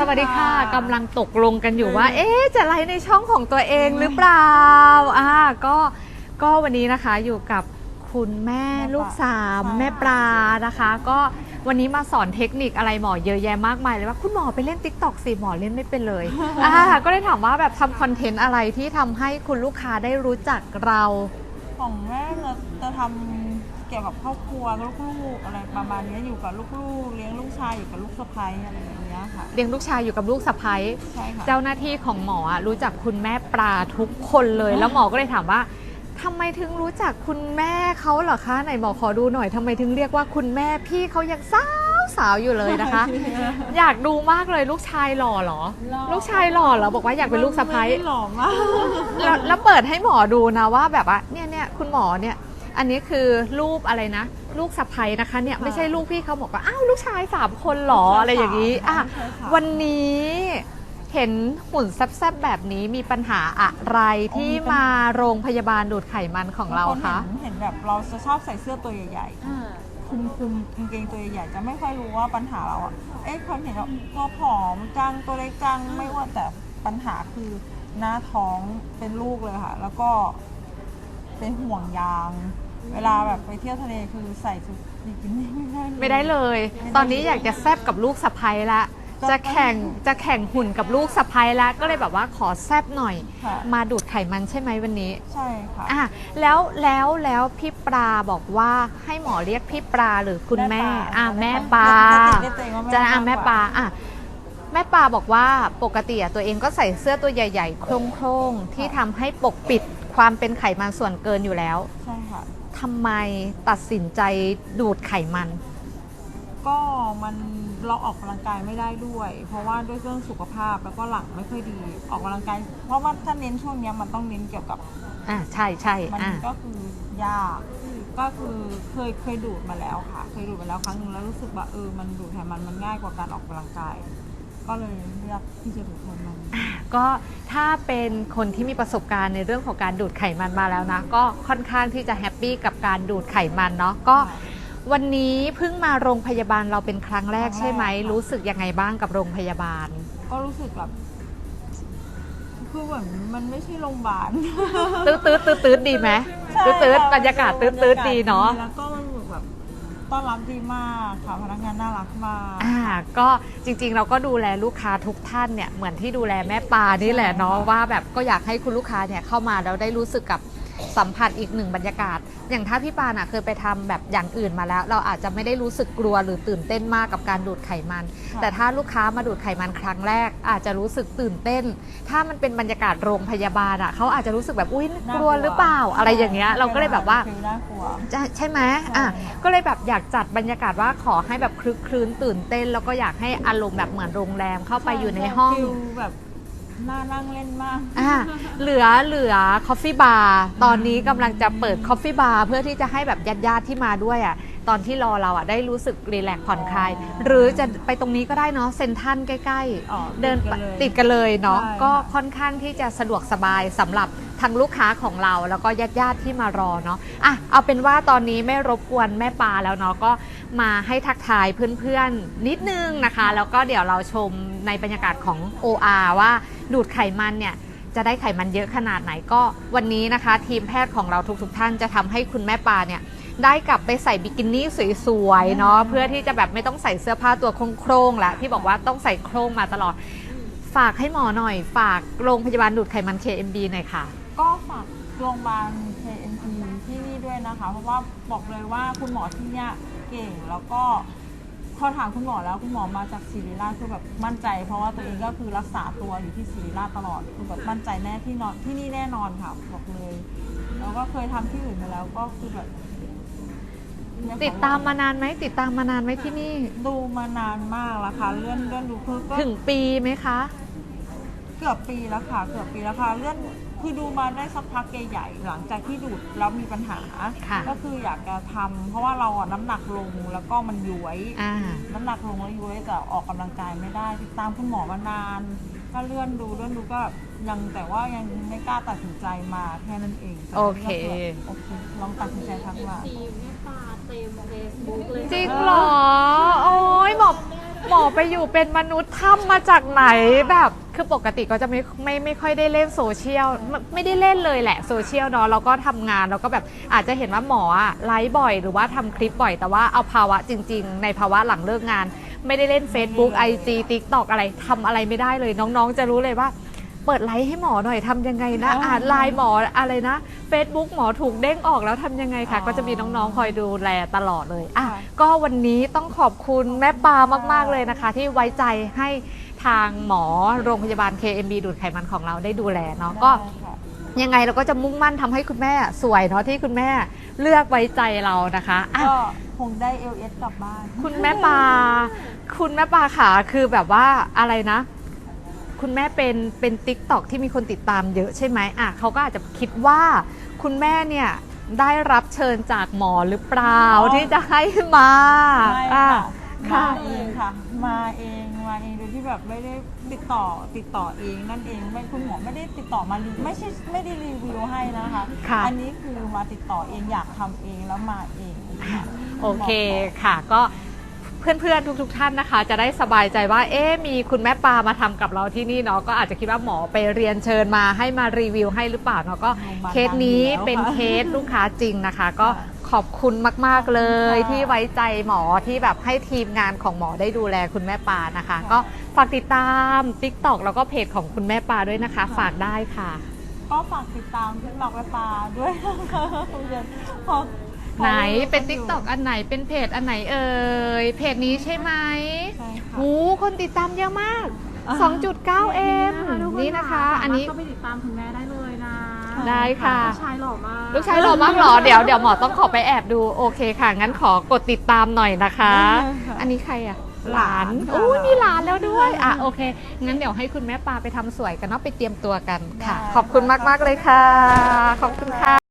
สวัสดีค่ะกำลังตกลงกันอยู่ว่า เอ๊ะจะไลฟ์ในช่องของตัวเองหรือเปล่าอ่าก็ก็วันนี้นะคะอยู่กับคุณแม่ลูกสามแม่ปลานะคะ ก็วันนี้มาสอนเทคนิคอะไรหมอเยอะแยะมากมายเลยว่าคุณหมอไปเล่นติ๊กต็อกสิหมอเล่นไม่เป็นเลยอ่าก็เลยถามว่าแบบทำคอนเทนต์อะไรที่ทำให้คุณลูกค้าได้รู้จักเรา ของแม่จะจะทำ เกี่ยวกับครอบครัวลูกๆอะไรประมาณนี้อยู่กับลูกๆ เลี้ยงลูกชายอยู่กับลูกสะใภ้อะไรอย่างเงี้ยค่ะเลี้ยงลูกชายอยู่กับลูกสะใภ้ใช่ค่ะ เจ้าหน้าที่ของหมออะรู้จักคุณแม่ปลาทุกคนเลย แล้วหมอก็เลยถามว่าทำไมถึงรู้จักคุณแม่เขาเหรอคะไหนหมอขอดูหน่อยทำไมถึงเรียกว่าคุณแม่พี่เขายังสาวสาวอยู่เลยนะคะ อยากดูมากเลยลูกชายหล่อเหรอ หล่อ ลูกชายหล่อเหรอบอกว่าอยากเป็นลูกสะใภ้ ไม่ได้หล่อมาก แล้วแล้วเปิดให้หมอดูนะว่าแบบว่าเนี่ยเนี่ยคุณหมอเนี่ย อันนี้คือรูปอะไรนะ ลูกสะใภ้นะคะเนี่ยไม่ใช่ลูกพี่เขาบอกว่าอ้าวลูกชายสามคนเหรออะไรอย่างนี้อะใช่ค่ะวันนี้เห็นหุ่นแซ่บๆแบบนี้มีปัญหาอะไรที่มาโรงพยาบาลดูดไขมันของเราบงนคะเห็นเห็นแบบเราจะชอบใส่เสื้อตัวใหญ่ๆคุมคุมกางเกงตัวใหญ่ๆจะไม่ค่อยรู้ว่าปัญหาเราอะเอ๊ะคนเห็นว่าตัวผอมจังตัวเล็กจังไม่อ้ว่าแต่ปัญหาคือหน้าท้องเป็นลูกเลยค่ะ แล้วก็เป็นห่วงยาง เวลาแบบไปเที่ยวทะเลคือใส่ชุดบิกินี่ไม่ได้ไม่ได้เลยไม่ได้ตอนนี้อยากจะแซบกับลูกสะใภ้ละก็จะแข่งจะแข่งหุ่นกับลูกสะใภ้ละ ก็เลยแบบว่าขอแซบหน่อย ค่ะมาดูดไขมันใช่ไหมวันนี้ ใช่ค่ะอะแล้วแล้วแล้วพี่ปลาบอกว่าให้หมอเรียกพี่ปลาหรือคุณแม่อะแม่ปลาจะติดได้ตัวเองว่าจะอะแม่ปลากกว่อะแม่ปลาบอกว่าปกติอะตัวเองก็ใส่เสื้อตัวใหญ่ ๆ โครงๆที่ทำให้ปกปิดความเป็นไขมันส่วนเกินอยู่แล้ว ใช่ค่ะ ทำไมตัดสินใจดูดไขมัน ก็มันเราออกกำลังกายไม่ได้ด้วย เพราะว่าด้วยเรื่องสุขภาพแล้วก็หลังไม่ค่อยดีออกกำลังกายเพราะว่าถ้าเน้นช่วงเนี้ยมันต้องเน้นเกี่ยวกับอะใช่ใช่มันอะก็คือยากก็คือเคยเคยดูดมาแล้วค่ะ เคยดูดมาแล้วครั้งหนึ่งแล้วรู้สึกว่าเออมันดูดไขมันมันง่ายกว่าการออกกำลังกาย ก็เลยเลือกที่จะดูดไขมันก็ถ้าเป็นคนที่มีประสบการณ์ในเรื่องของการดูดไขมันมาแล้วนะ ก็ค่อนข้างที่จะแฮปปี้กับการดูดไขมันเนาะก็วันนี้เพิ่งมาโรงพยาบาลเราเป็นครั้งแรกใช่ไหม รู้สึกยังไงบ้างกับโรงพยาบาล ก็รู้สึกแบบคือเหมือนมันไม่ใช่โรงพยาบาลตื้อตื้อตื้อตื้อดีไหมตื้อตื้อบรรยากาศตื้อตื้อดีเนาะแล้วก็มันแบบ ต้อนรับดีมากค่ะพนักงานน่ารักมาก อ่าก็จริงๆเราก็ดูแลลูกค้าทุกท่านเนี่ยเหมือนที่ดูแลแม่ปานี่แหละเนาะว่าแบบก็อยากให้คุณลูกค้าเนี่ยเข้ามาแล้วได้รู้สึกกับ สัมผัสอีกหนึ่งบรรยากาศ อย่างถ้าพี่ปาน่ะเคยไปทำแบบอย่างอื่นมาแล้ว เราอาจจะไม่ได้รู้สึกกลัวหรือตื่นเต้นมากกับการดูดไขมันค่ะแต่ถ้าลูกค้ามาดูดไขมันครั้งแรก อาจจะรู้สึกตื่นเต้น ถ้ามันเป็นบรรยากาศโรงพยาบาลอะเขาอาจจะรู้สึกแบบอุ้ยกลัวหรือเปล่าอะไรอย่างเงี้ยเราก็เลยแบบว่าคือน่ากลัวจะใช่ไหมใช่อะค่ะก็เลยแบบอยากจัดบรรยากาศว่าขอให้แบบคลึกคลื้นตื่นเต้น แล้วก็อยากให้อารมณ์แบบเหมือนโรงแรมเข้าไปอยู่ในห้องฟิลแบบ น่านั่งเล่นมาก อะเหลือเหลือคอฟฟี่บาร์ตอนนี้กำลังจะเปิดคอฟฟี่บาร์เพื่อที่จะให้แบบญาติๆที่มาด้วยอะตอนที่รอเราอะได้รู้สึกรีแลกซ์ผ่อนคลายอ๋อหรือจะไปตรงนี้ก็ได้เนาะเซนทรันใกล้อ๋อๆ เดินไปติติดดกักันนเลเลยยเนาะใช่ ก็ค่อนข้างที่จะสะดวกสบายสำหรับ ทางลูกค้าของเราแล้วก็ญาติๆที่มารอเนาะอะเอาเป็นว่าตอนนี้ไม่รบกวนแม่ปลาแล้วเนาะก็มาให้ทักทายเพื่อนๆนิดนึงนะคะ แล้วก็เดี๋ยวเราชมในบรรยากาศของ OR ว่าดูดไขมันเนี่ยจะได้ไขมันเยอะขนาดไหนก็วันนี้นะคะ ทีมแพทย์ของเราทุกๆท่านจะทำให้คุณแม่ปลาเนี่ยได้กลับไปใส่บิกินี่สวยๆเนาะเพื่อที่จะแบบไม่ต้องใส่เสื้อผ้าตัวโครงๆล้วที่บอกว่าต้องใส่โครงมาตลอด ฝากให้หมอหน่อย ฝากโรงพยาบาลดูดไขมัน KMB หน่อยค่ะ ก็ฝากโรงพยาบาล KNP ที่นี่ด้วยนะคะ เพราะว่าบอกเลยว่าคุณหมอที่เนี่ยเก่งแล้วก็พอถามคุณหมอแล้วคุณหมอมาจากศิริราชคือแบบมั่นใจ เพราะว่าตัวเองก็คือรักษาตัวอยู่ที่ศิริราชตลอดคือแบบมั่นใจแน่ที่นอนที่นี่แน่นอนค่ะบอกเลยแล้วก็เคยทำที่อื่นมาแล้วก็คือแบบติดตามมานานไหมติดตามมานานไหมที่นี่ ดูมานานมากแล้วค่ะเลื่อนเลื่อนดูคือก็ถึงปีไหมคะ เกือบปีแล้วค่ะ เกือบปีแล้วค่ะ เลื่อนคือดูมาได้สักพักใหญ่ๆหลังจากที่ดูดแล้วมีปัญหา ค่ะก็คืออยากจะทำเพราะว่าเราอะน้ำหนักลงแล้วก็มันย้วย อ่า น้ำหนักลงแล้วย้วยแต่ออกกำลังกายไม่ได้ติดตามคุณหมอมานาน ก็เลื่อนดูเลื่อนดูก็ยังแต่ว่ายังไม่กล้าตัดสินใจมาแค่นั้นเองโอเค โอเคลองตัดสินใจทักมาทีมแม่ปลาเต็มเฟซบุ๊กเลยจริงเหรอ โอ้ยหมอหมอมอไปอยู่เป็นมนุษย์ถ้ำมาจากไหนแบบ คือปกติก็จะไม่ไม่ไม่ค่อยได้เล่นโซเชียลไม่ไม่ได้เล่นเลยแหละโซเชียลเนาะเราก็ทำงานเราก็แบบอาจจะเห็นว่าหมออะไลฟ์บ่อย หรือว่าทำคลิปบ่อย แต่ว่าเอาภาวะจริง ๆ ในภาวะหลังเลิกงาน ไม่ได้เล่น Facebook IG TikTok อะไรทำอะไรไม่ได้เลยน้องๆ จะรู้เลยว่า เปิดไลฟ์ให้หมอหน่อยทำยังไงนะอ๋ออ่อ่านไลน์หมออะไรนะ Facebook หมอถูกเด้งออกแล้วทำยังไงคะอ๋อก็จะมีน้องๆ คอยดูแลตลอดเลยอะ ค่ะ ก็วันนี้ต้องขอบคุณแม่ปามาก ๆ เลยนะคะ ที่ไว้ใจให้ ทางหมอโรงพยาบาล KMB ดูดไขมันของเราได้ดูแลเนาะก็ได้ค่ะยังไงเราก็จะมุ่งมั่นทำให้คุณแม่สวยเนาะที่คุณแม่เลือกไว้ใจเรานะคะอะก็คงได้เอลเอสกลับบ้าน คุณแม่ปลาคุณแม่ปลาขาคือแบบว่าอะไรนะ คุณแม่เป็นเป็นติ๊กตอกที่มีคนติดตามเยอะใช่ไหมอะเขาก็อาจจะคิดว่าคุณแม่เนี่ยได้รับเชิญจากหมอหรือเปล่าอ๋อที่จะให้มาไม่อะค่ะค่ะมาเองค่ะ มาเอง มาเองโดยที่แบบไม่ได้ติดต่อติดต่อเองนั่นเองไม่คุณหมอไม่ได้ติดต่อมารีไม่ใช่ไม่ได้รีวิวให้นะคะ ค่ะ อันนี้คือมาติดต่อเองอยากทำเองแล้วมาเองค่ะโอเคค่ะก็เพื่อนๆทุกๆท่านนะคะ จะได้สบายใจว่าเอ๊ะมีคุณแม่ปลามาทำกับเราที่นี่เนาะก็อาจจะคิดว่าหมอไปเรียนเชิญมาให้มารีวิวให้หรือเปล่าเนาะก็โรงพยาบาลเคสนี้ดังอยู่แล้วเป็นค่ะเคสลูกค้าจริงนะคะ ก็ค่ะ ขอบคุณมาก ๆ เลยขอบคุณค่ะที่ไว้ใจหมอที่แบบให้ทีมงานของหมอได้ดูแลคุณแม่ปลานะคะค่ะก็ฝากติดตาม TikTok แล้วก็เพจของคุณแม่ปลาด้วยนะคะ ฝากได้ค่ะ ก็ฝากติดตามทิกตอกและปลาด้วยนะคะคุณเจนพอพอไหนเป็นรู้ TikTok อันไหนเป็นเพจอันไหนเอ่ยเพจนี้ใช่ไหมใช่ค่ะ หูคนติดตามเยอะมากอ่า2.9 m นี่นะคะ อันนี้ก็ไปติดตามคุณแม่ได้เลยนะ ได้ค่ะ ลูกชายหล่อมากลูกชายหล่อมากเหรอ เดี๋ยวเดี๋ยวหมอต้องขอไปแอบดูโอเคค่ะ งั้นขอกดติดตามหน่อยนะคะได้ค่ะอันนี้ใครอะหหลาลานนค่ะโอ้ยมีหลานแล้วด้วยอะค่ะโอเค งั้นเดี๋ยวให้คุณแม่ปาไปทำสวยกันเนาะไปเตรียมตัวกันค่ะได้ขอบคุณมากๆเลยค่ะ ขอบคุณค่ะ